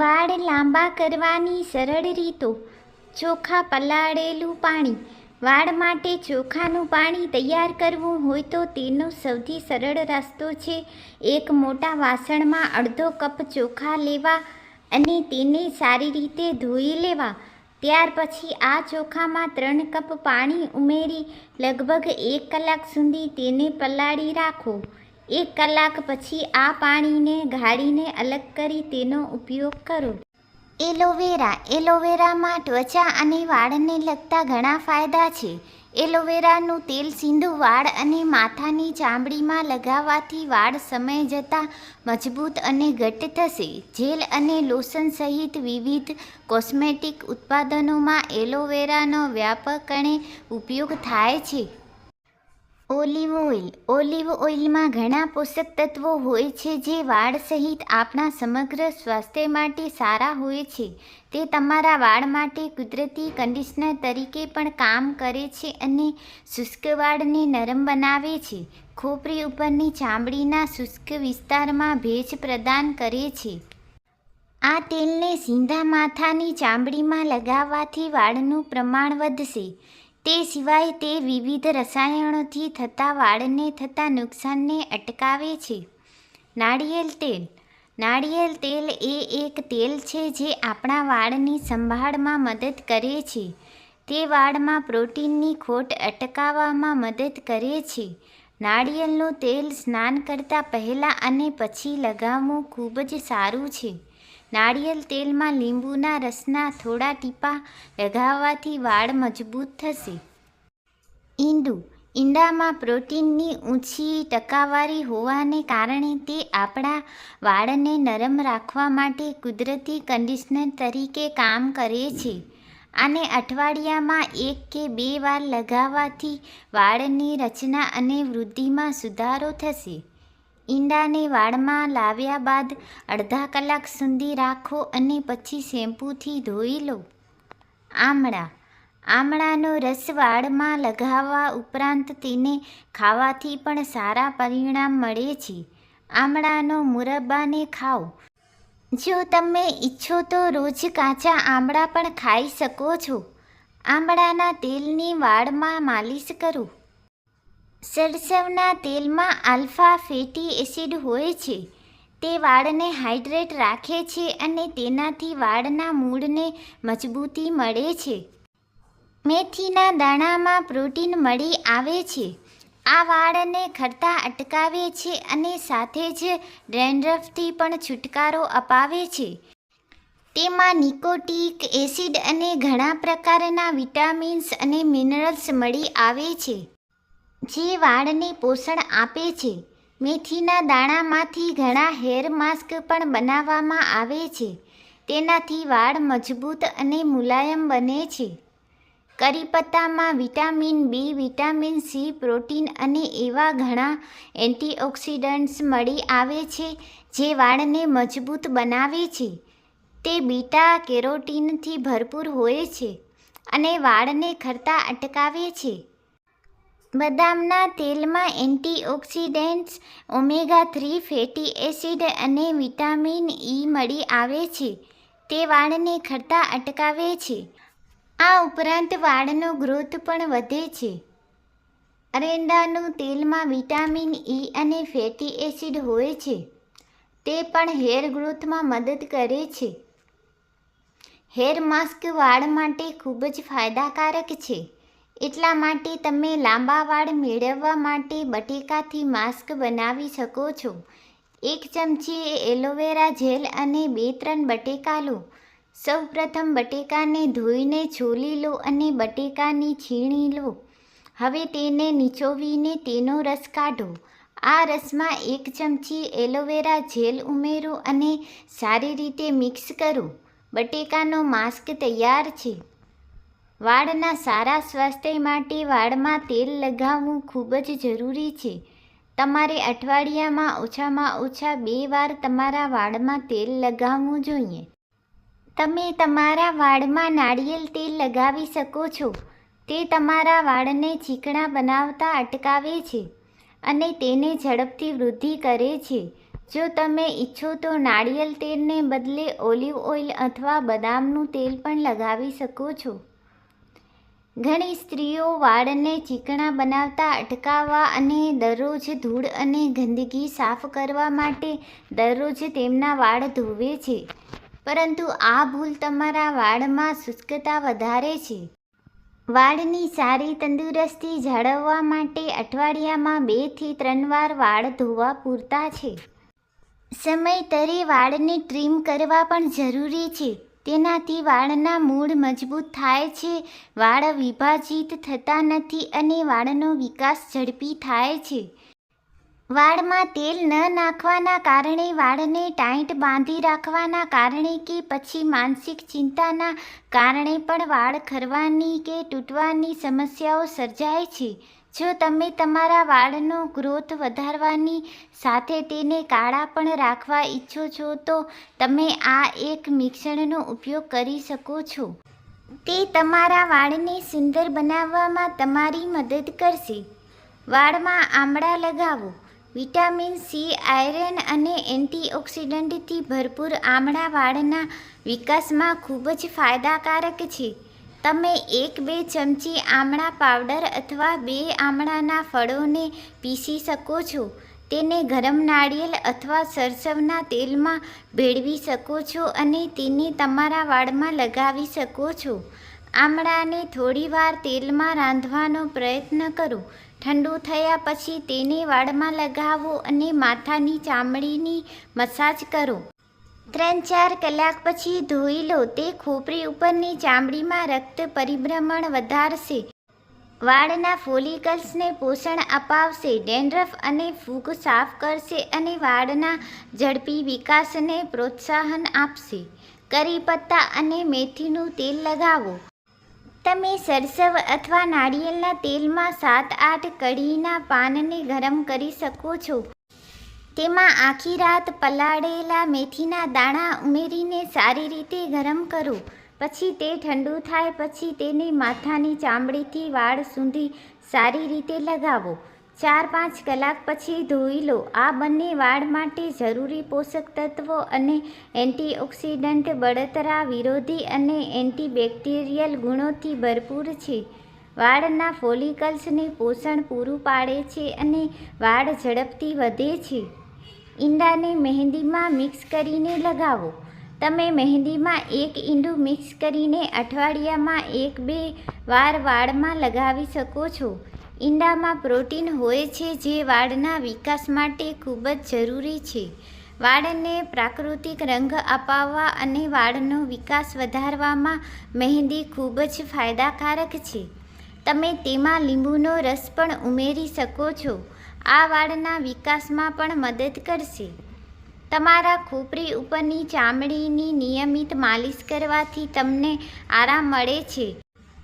વાળ લાંબા કરવાની સરળ રીતો. ચોખા પલાળેલું પાણી. વાળ માટે ચોખાનું પાણી તૈયાર કરવું હોય તો તેનો સૌથી સરળ રસ્તો છે. એક મોટા વાસણમાં અડધો કપ ચોખા લેવા અને તેને સારી રીતે ધોઈ લેવા. ત્યાર પછી આ ચોખામાં ત્રણ કપ પાણી ઉમેરી લગભગ એક કલાક સુધી તેને પલાળી રાખો. એક કલાક પછી આ પાણીને ગાળીને અલગ કરી તેનો ઉપયોગ કરો. એલોવેરા એલોવેરામાં ત્વચા અને વાળને લગતા ઘણા ફાયદા છે. એલોવેરાનું તેલ સિંધુ વાળ અને માથાની ચામડીમાં લગાવવાથી વાળ સમય જતાં મજબૂત અને ઘટ્ટ થશે. જેલ અને લોશન સહિત વિવિધ કોસ્મેટિક ઉત્પાદનોમાં એલોવેરાનો વ્યાપકપણે ઉપયોગ થાય છે. Olive oil. ઓલિવ ઓઇલમાં ઘણા પોષક તત્વો હોય છે જે વાળ સહિત આપણા સમગ્ર સ્વાસ્થ્ય માટે સારા હોય છે. તે તમારા વાળ માટે કુદરતી કન્ડિશનર તરીકે પણ કામ કરે છે અને શુષ્ક વાળને નરમ બનાવે છે. ખોપરી ઉપરની ચામડીના શુષ્ક વિસ્તારમાં ભેજ પ્રદાન કરે છે. આ તેલને સીધા માથાની ચામડીમાં લગાવવાથી વાળનું પ્રમાણ વધશે. તે સિવાય તે વિવિધ રસાયણોથી થતા વાળને થતા નુકસાનને અટકાવે છે. નાળિયેર તેલ. નાળિયેર તેલ એ એક તેલ છે જે આપણા વાળની સંભાળમાં મદદ કરે છે. તે વાળમાં પ્રોટીનની ખોટ અટકાવવામાં મદદ કરે છે. નાળિયેરનું તેલ સ્નાન કરતાં પહેલાં અને પછી લગાવવું ખૂબ જ સારું છે. નાળિયેર તેલમાં લીંબુના રસના થોડા ટીપા લગાવવાથી વાળ મજબૂત થશે. ઈંડું. ઈંડામાં પ્રોટીનની ઊંચી ટકાવારી હોવાને કારણે તે આપણા વાળને નરમ રાખવા માટે કુદરતી કન્ડિશનર તરીકે કામ કરે છે. આને અઠવાડિયામાં એક કે બે વાર લગાવવાથી વાળની રચના અને વૃદ્ધિમાં સુધારો થશે. ઈંડાને વાળમાં લાવ્યા બાદ અડધા કલાક સુધી રાખો અને પછી શેમ્પૂથી ધોઈ લો. આમળા. આમળાનો રસ વાળમાં લગાવવા ઉપરાંત તેને ખાવાથી પણ સારા પરિણામ મળે છે. આમળાનો મુરબ્બાને ખાઓ. જો તમે ઈચ્છો તો રોજ કાચા આમળા પણ ખાઈ શકો છો. આમળાના તેલની વાળમાં માલિશ કરો. સરસવના તેલમાં આલ્ફા ફેટી એસિડ હોય છે. તે વાળને હાઇડ્રેટ રાખે છે અને તેનાથી વાળના મૂળને મજબૂતી મળે છે. મેથીના દાણામાં પ્રોટીન મળી આવે છે. આ વાળને ખરતા અટકાવે છે અને સાથે જ ડ્રેન્ડ્રફથી પણ છુટકારો અપાવે છે. તેમાં નિકોટિક એસિડ અને ઘણા પ્રકારના વિટામિન્સ અને મિનરલ્સ મળી આવે છે. જે વાળને પોષણ આપે છે. મેથીના દાણામાંથી ઘણા હેર માસ્ક પણ બનાવવામાં આવે છે. તેનાથી વાળ મજબૂત અને મુલાયમ બને છે. કરીપત્તામાં vitamin B, vitamin C, protein અને એવા ઘણા એન્ટીઓક્સિડન્ટ્સ મળી આવે છે જે વાળને મજબૂત બનાવે છે. તે બીટા કેરોટીનથી ભરપૂર હોય છે અને વાળને ખરતા અટકાવે છે. બદામના તેલમાં antioxidants, omega three, fatty acid અને વિટામિન ઇ મળી આવે છે. તે વાળને ખરતા અટકાવે છે. આ ઉપરાંત વાળનો ગ્રોથ પણ વધે છે. અરેંડાનું તેલમાં વિટામિન ઇ અને ફેટી એસિડ હોય છે. તે પણ હેર ગ્રોથમાં મદદ કરે છે. હેર માસ્ક વાળ માટે ખૂબ જ ફાયદાકારક છે. એટલા માટે તમે લાંબા વાળ મેળવવા માટે બટેકાથી માસ્ક બનાવી શકો છો. એક ચમચી એલોવેરા જેલ અને બે ત્રણ બટેકા લો. સૌ પ્રથમ બટેકાને ધોઈને છોલી લો અને બટેકાની છીણી લો. હવે તેને નીચોવીને તેનો રસ કાઢો. આ રસમાં એક ચમચી એલોવેરા જેલ ઉમેરો અને સારી રીતે મિક્સ કરો. બટેકાનો માસ્ક તૈયાર છે. વાળના સારા સ્વાસ્થ્ય માટે વાળમાં તેલ લગાવવું ખૂબ જ જરૂરી છે. તમારે અઠવાડિયામાં ઓછામાં ઓછા બે વાર તમારા વાળમાં તેલ લગાવવું જોઈએ. તમે તમારા વાળમાં નાળિયેર તેલ લગાવી શકો છો. તે તમારા વાળને ચીકણા બનાવતા અટકાવે છે અને તેને ઝડપથી વૃદ્ધિ કરે છે. જો તમે ઈચ્છો તો નાળિયેર તેલને બદલે ઓલિવ ઓઇલ અથવા બદામનું તેલ પણ લગાવી શકો છો. ઘણી સ્ત્રીઓ વાળને ચીકણા બનાવતા, અટકાવવા અને દરરોજ ધૂળ અને ગંદકી સાફ કરવા માટે દરરોજ તેમના વાળ ધોવે છે. પરંતુ આ ભૂલ તમારા વાળમાં શુષ્કતા વધારે છે. વાળની સારી તંદુરસ્તી જાળવવા માટે અઠવાડિયામાં બેથી ત્રણ વાર વાળ ધોવા પૂરતા છે. સમયતરે વાળને ટ્રીમ કરવા પણ જરૂરી છે. તેનાથી વાળના મૂળ મજબૂત થાય છે. વાળ વિભાજિત થતા નથી અને વાળનો વિકાસ ઝડપી થાય છે. વાળમાં તેલ ન નાખવાના કારણે વાળને ટાઈટ બાંધી રાખવાના કારણે કે પછી માનસિક ચિંતાના કારણે પણ વાળ ખરવાની કે તૂટવાની સમસ્યાઓ સર્જાય છે. જો તમે તમારા વાળનો ગ્રોથ વધારવાની સાથે તેને કાળા પણ રાખવા ઈચ્છો છો, તો તમે આ એક મિશ્રણનો ઉપયોગ કરી શકો છો. તે તમારા વાળને સુંદર બનાવવામાં તમારી મદદ કરશે. વાળમાં આમળા લગાવો. વિટામિન સી, આયરન અને એન્ટીઓક્સિડન્ટથી ભરપૂર આમળા વાળના વિકાસમાં ખૂબ જ ફાયદાકારક છે. તમે એક બે ચમચી આમળા પાવડર અથવા બે આમળાના ફળોને પીસી શકો છો. તેને ગરમ નાળિયેર અથવા સરસવના તેલમાં ભેળવી શકો છો અને તેને તમારા વાળમાં લગાવી શકો છો. આમળાને થોડીવાર તેલમાં રાંધવાનો પ્રયત્ન કરો. ઠંડુ થયા પછી તેને વાળમાં લગાવો અને માથાની ચામડીની મસાજ કરો. ત્રણ ચાર કલાક પછી ધોઈ લો. તે ખોપરી ઉપરની ચામડીમાં રક્ત પરિભ્રમણ વધારશે. વાળના ફોલિકલ્સને પોષણ અપાવશે. ડેન્ડ્રફ અને ફૂગ સાફ કરશે અને વાળના ઝડપી વિકાસને પ્રોત્સાહન આપશે. કરી પત્તા અને મેથીનું તેલ લગાવો. તમે સરસવ અથવા નાળિયેરના તેલમાં સાત આઠ કઢીના પાનને ગરમ કરી શકો છો. તેમાં આખી રાત પલાળેલા મેથીના દાણા ઉમેરીને સારી રીતે ગરમ કરો. પછી તે ઠંડુ થાય પછી તેને માથાની ચામડીથી વાળ સુધી સારી રીતે લગાવો. ચાર પાંચ કલાક પછી ધોઈ લો. આ બંને વાળ માટે જરૂરી પોષક તત્વો અને એન્ટીઓક્સિડન્ટ બળતરા વિરોધી અને એન્ટીબેક્ટેરિયલ ગુણોથી ભરપૂર છે. વાળના ફોલિકલ્સને પોષણ પૂરું પાડે છે અને વાળ ઝડપથી વધે છે. ઈંડાને મહેંદીમાં મિક્સ કરીને લગાવો. તમે મહેંદીમાં એક ઈંડું મિક્સ કરીને અઠવાડિયામાં એક બે વાર વાળમાં લગાવી શકો છો. ઈંડામાં પ્રોટીન હોય છે જે વાળના વિકાસ માટે ખૂબ જ જરૂરી છે. વાળને પ્રાકૃતિક રંગ અપાવવા અને વાળનો વિકાસ વધારવામાં મહેંદી ખૂબ જ ફાયદાકારક છે. તમે તેમાં લીંબુનો રસ પણ ઉમેરી શકો છો. આ વાળના વિકાસમાં પણ મદદ કરશે. તમારા ખોપરી ઉપરની ચામડીની નિયમિત માલિશ કરવાથી તમને આરામ મળે છે.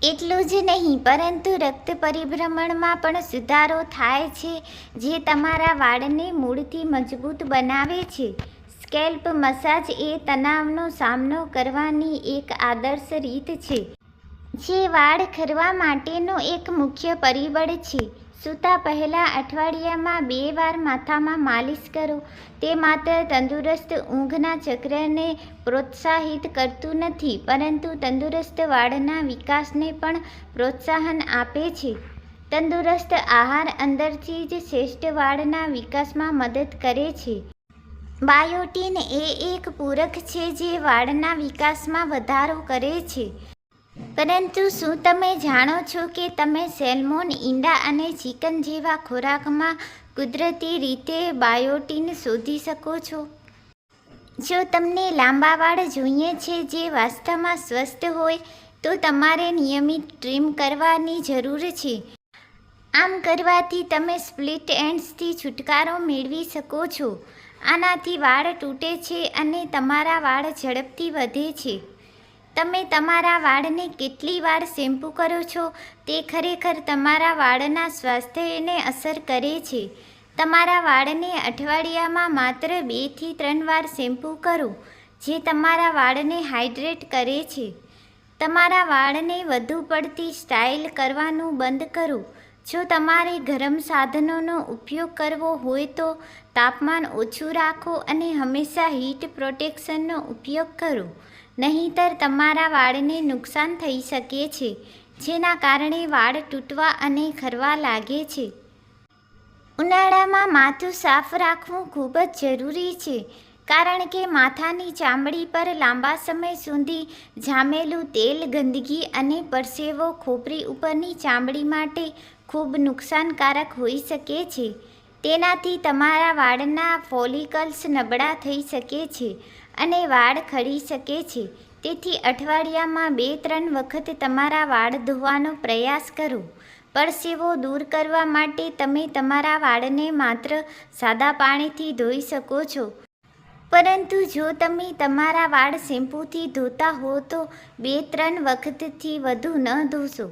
એટલું જ નહીં, પરંતુ રક્ત પરિભ્રમણમાં પણ સુધારો થાય છે, જે તમારા વાળને મૂળથી મજબૂત બનાવે છે. સ્કેલ્પ મસાજ એ તણાવનો સામનો કરવાની એક આદર્શ રીત છે. જે વાળ ખરવા માટેનો એક મુખ્ય પરિબળ છે. સૂતા પહેલાં અઠવાડિયામાં બે વાર માથામાં માલિશ કરો. તે માત્ર તંદુરસ્ત ઊંઘના ચક્રને પ્રોત્સાહિત કરતું નથી, પરંતુ તંદુરસ્ત વાળના વિકાસને પણ પ્રોત્સાહન આપે છે. તંદુરસ્ત આહાર અંદરથી જ શ્રેષ્ઠ વાળના વિકાસમાં મદદ કરે છે. બાયોટીન એ એક પૂરક છે જે વાળના વિકાસમાં વધારો કરે છે. પરંતુ શું તમે જાણો છો કે તમે સેલ્મોન, ઈંડા અને ચિકન જેવા ખોરાકમાં કુદરતી રીતે બાયોટીન શોધી શકો છો? જો તમને લાંબા વાળ જોઈએ છે જે વાસ્તવમાં સ્વસ્થ હોય, તો તમારે નિયમિત ટ્રીમ કરવાની જરૂર છે. આમ કરવાથી તમે સ્પ્લિટ એન્ડ્સથી છુટકારો મેળવી શકો છો. આનાથી વાળ તૂટે છે અને તમારા વાળ ઝડપથી વધે છે. તમે તમારા વાળને કેટલી વાર શેમ્પૂ કરો છો? તે ખરેખર તમારા વાળના સ્વાસ્થ્યને અસર કરે છે. તમારા વાળને અઠવાડિયામાં માત્ર બેથી ત્રણ વાર શેમ્પૂ કરો, જે તમારા વાળને હાઇડ્રેટ કરે છે. તમારા વાળને વધુ પડતી સ્ટાઇલ કરવાનું બંધ કરો. જો તમારે ગરમ સાધનોનો ઉપયોગ કરવો હોય તો તાપમાન ઓછું રાખો અને હંમેશા હીટ પ્રોટેક્શનનો ઉપયોગ કરો. નહીંતર તમારા વાળને નુકસાન થઈ શકે છે, જેના કારણે વાળ તૂટવા અને ખરવા લાગે છે. ઉનાળામાં માથું સાફ રાખવું ખૂબ જ જરૂરી છે, કારણ કે માથાની ચામડી પર લાંબા સમય સુધી જામેલું તેલ ગંદકી અને પરસેવો ખોપરી ઉપરની ચામડી માટે ખૂબ નુકસાનકારક હોઈ શકે છે. તેનાથી તમારા વાળના ફોલિકલ્સ નબળા થઈ શકે છે. અને વાળ ખરી શકે છે. તેથી અઠવાડિયામાં બે, ત્રણ વખત તમારા વાળ ધોવાનો પ્રયાસ કરો. પરસેવો દૂર કરવા માટે તમે તમારા વાળને માત્ર સાદા પાણીથી ધોઈ શકો છો. પરંતુ જો તમે તમારા વાળ શેમ્પૂથી ધોતા હો તો બે, ત્રણ વખતથી વધુ ન ધોશો.